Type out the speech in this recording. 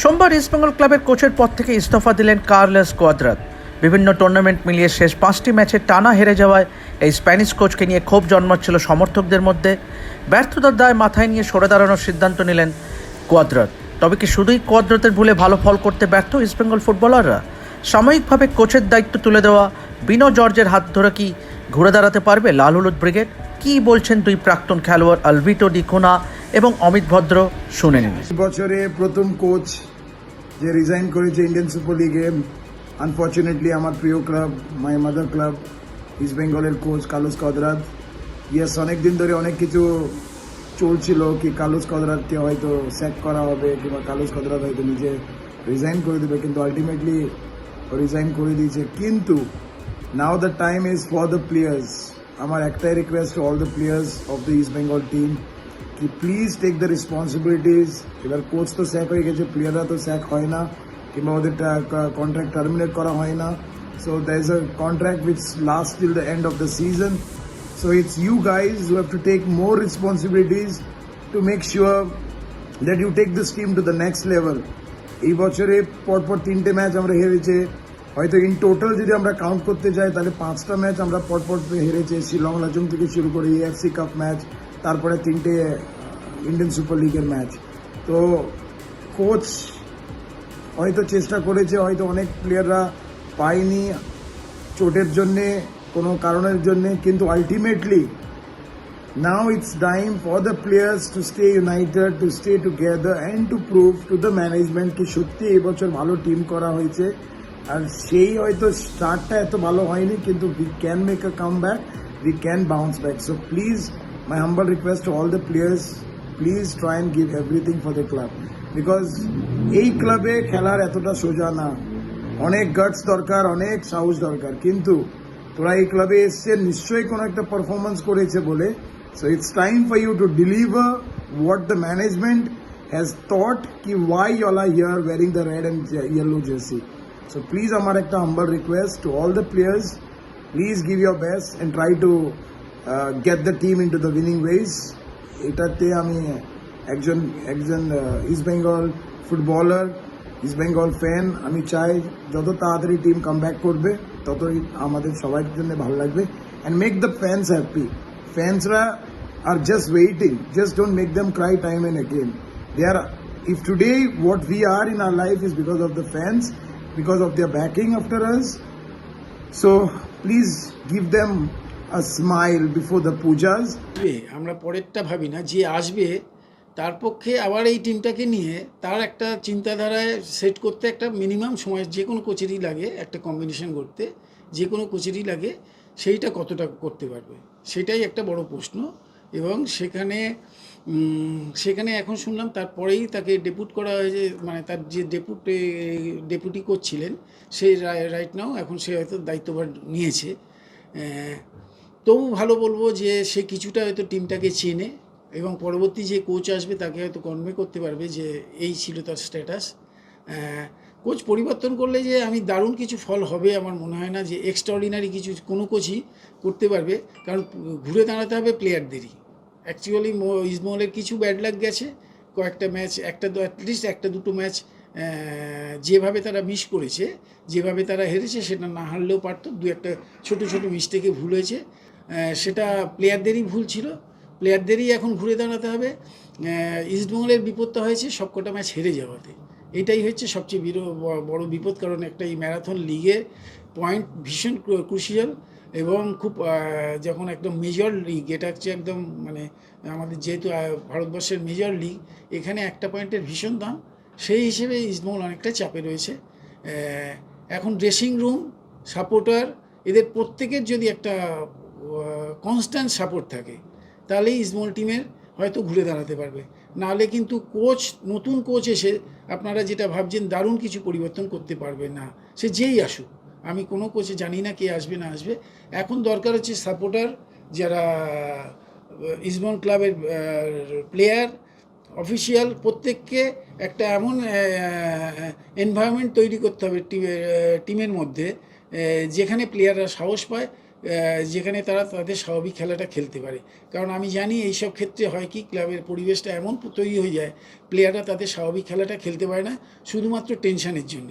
সোমবার ইস্টবেঙ্গল ক্লাবের কোচের পদ থেকে ইস্তফা দিলেন কার্লেস কোয়াদ্রাত। বিভিন্ন টুর্নামেন্ট মিলিয়ে শেষ পাঁচটি ম্যাচে টানা হেরে যাওয়ায় এই স্প্যানিশ কোচকে নিয়ে ক্ষোভ জন্মাচ্ছিল সমর্থকদের মধ্যে। ব্যর্থতার দায় মাথায় নিয়ে সরে দাঁড়ানোর সিদ্ধান্ত নিলেন কোয়াদ্রাত। তবে কি শুধুই কোয়াদ্রাতের ভুলে ভালো ফল করতে ব্যর্থ ইস্টবেঙ্গল ফুটবলাররা? সাময়িকভাবে কোচের দায়িত্ব তুলে দেওয়া বিনো জর্জের হাত ধরে কি ঘুরে দাঁড়াতে পারবে লাল হলুদ ব্রিগেড? কী বলছেন দুই প্রাক্তন খেলোয়াড় আলভিটো ডিকোনা এবং অমিত ভদ্র শুনে নিন। বছরে প্রথম কোচ যে রিজাইন করেছে ইন্ডিয়ান সুপার লিগে আনফর্চুনেটলি আমার প্রিয় club my mother club East বেঙ্গলের কোচ কালুস কদরাত। ইয়েস অনেক দিন ধরে অনেক কিছু চলছিল কি কালুস কদরাতকে হয়তো স্যাক করা হবে কিংবা কালুস কদরাত হয়তো নিজে রিজাইন করে দেবে, কিন্তু আলটিমেটলি রিজাইন করে দিয়েছে। কিন্তু now the time is for the players আমার একটাই request all the players of the East Bengal team কি প্লিজ টেক দ্য রেসপন্সিবিলিটিস এবার কোচ তো স্যাক হয়ে গেছে প্লেয়াররা তো স্যাক হয় না কিংবা ওদের কন্ট্রাক্ট টার্মিনেট করা হয় না so there is a contract which last till the end of the season so it's you guys who have to take more responsibilities to make sure that you take this team to the next level এই বছরে পরপর তিনটে match আমরা হেরেছে। হয়তো in total যদি আমরা count করতে যাই, তাহলে পাঁচটা ম্যাচ আমরা পরপর হেরেছে। শিলং, লাজং থেকে শুরু করে এএফসি কাপ ম্যাচ তারপরে তিনটে ইন্ডিয়ান সুপার লিগের ম্যাচ তো কোচ হয়তো চেষ্টা করেছে হয়তো অনেক প্লেয়াররা পায়নি চোটের জন্যে কোনো কারণের জন্যে কিন্তু ultimately Now it's time for the players to stay united, to stay together and to prove to the management কি সত্যি এবছর ভালো টিম করা হয়েছে। আর সেই হয়তো স্টার্টটা এত ভালো হয়নি কিন্তু we can make a comeback we can bounce back so please my humble request to all the players please try and give everything for the club because এই ক্লাবে খেলার এতটা সোজা না। অনেক গার্ডস দরকার, অনেক সাহস দরকার। কিন্তু তোরা এই ক্লাবে এসছে নিশ্চয়ই কোনো একটা পারফরমেন্স করেছে বলে। So it's time for you to deliver what the management has thought কি why all are here wearing the red and yellow jersey so please আমার একটা humble request to all the players please give your best and try to get the team into the winning ways এটাতে আমি একজন একজন East Bengal footballer East Bengal fan আমি চাই যত তাড়াতাড়ি টিম কাম ব্যাক করবে, ততই আমাদের সবার জন্য ভালো লাগবে। And make the fans happy ফ্যান্সরা R just waiting just don't make them cry time and again they are if today what we are in our life is because of the fans, because of their backing after us, so please give them before the pujas. আসবে আমরা পরেরটা ভাবি না, যে আসবে, তার পক্ষে আবার এই টিমটাকে নিয়ে তার একটা চিন্তাধারায় সেট করতে একটা মিনিমাম সময়, যে কোনো কোচেরই লাগে, একটা কম্বিনেশন করতে, যে কোনো কোচেরই লাগে, সেইটা কতটা করতে পারবে? সেটাই একটা বড় প্রশ্ন। এবং সেখানে সেখানে এখন শুনলাম তারপরেই তাকে ডেপুট করা হয়েছে মানে তার যে ডেপুট ডেপুটি কোচ ছিলেন, সেই রাইট নাও এখন সে হয়তো দায়িত্বভার নিয়েছে। তবু ভালো বলব যে সে কিছুটা হয়তো টিমটাকে চেনে এবং পরবর্তী যে কোচ আসবে তাকে হয়তো কনভে করতে পারবে যে এই ছিল তার স্ট্যাটাস কোচ পরিবর্তন করলে যে আমি দারুণ কিছু ফল হবে আমার মনে হয় না যে এক্সট্রাঅর্ডিনারি কিছু কোনো কোচই করতে পারবে। কারণ ঘুরে দাঁড়াতে হবে প্লেয়ারদেরই অ্যাকচুয়ালি ইসমহলের কিছু ব্যাড লাগ গেছে। কয়েকটা ম্যাচ একটা অ্যাটলিস্ট একটা দুটো ম্যাচ যেভাবে তারা মিস করেছে, যেভাবে তারা হেরেছে সেটা না হারলেও পারতো। দু একটা ছোটো ছোটো মিস্টেকে ভুল হয়েছে। সেটা প্লেয়ারদেরই ভুল ছিল। প্লেয়ারদেরই এখন ঘুরে দাঁড়াতে হবে। ইস্টবেঙ্গলের বিপদটা হয়েছে সবকটা ম্যাচ হেরে যাওয়াতে। এটাই হচ্ছে সবচেয়ে বড় বিপদ, কারণ একটা এই ম্যারাথন লিগে পয়েন্ট ভীষণ ক্রুশিয়াল এবং খুব যখন একদম মেজর লিগ এটা হচ্ছে একদম মানে আমাদের যেহেতু ভারতবর্ষের মেজর লিগ এখানে একটা পয়েন্টের ভীষণ দাম। সেই হিসেবে ইস্টবেঙ্গল অনেকটা চাপে রয়েছে। এখন ড্রেসিং রুম সাপোর্টার এদের প্রত্যেকের যদি একটা কনস্ট্যান্ট সাপোর্ট থাকে। তাহলেই ইসমল টিমের হয়তো ঘুরে দাঁড়াতে পারবে। নাহলে কিন্তু কোচ নতুন কোচ এসে আপনারা যেটা ভাবছেন, দারুণ কিছু পরিবর্তন করতে পারবে না। সে যেই আসুক। আমি কোনো কোচে জানি না কে আসবে, না আসবে। এখন দরকার হচ্ছে সাপোর্টার যারা ইসমল ক্লাবের প্লেয়ার অফিসিয়াল প্রত্যেককে একটা এমন এনভায়রনমেন্ট তৈরি করতে হবে টিমের মধ্যে যেখানে প্লেয়াররা সাহস পায় যেখানে তারা তাদের স্বাভাবিক খেলাটা খেলতে পারে। কারণ আমি জানি এই সব ক্ষেত্রে হয় কি, ক্লাবের পরিবেশটা এমন তৈরি হয়ে যায় প্লেয়াররা তাদের স্বাভাবিক খেলাটা খেলতে পারে না, শুধুমাত্র টেনশানের জন্য।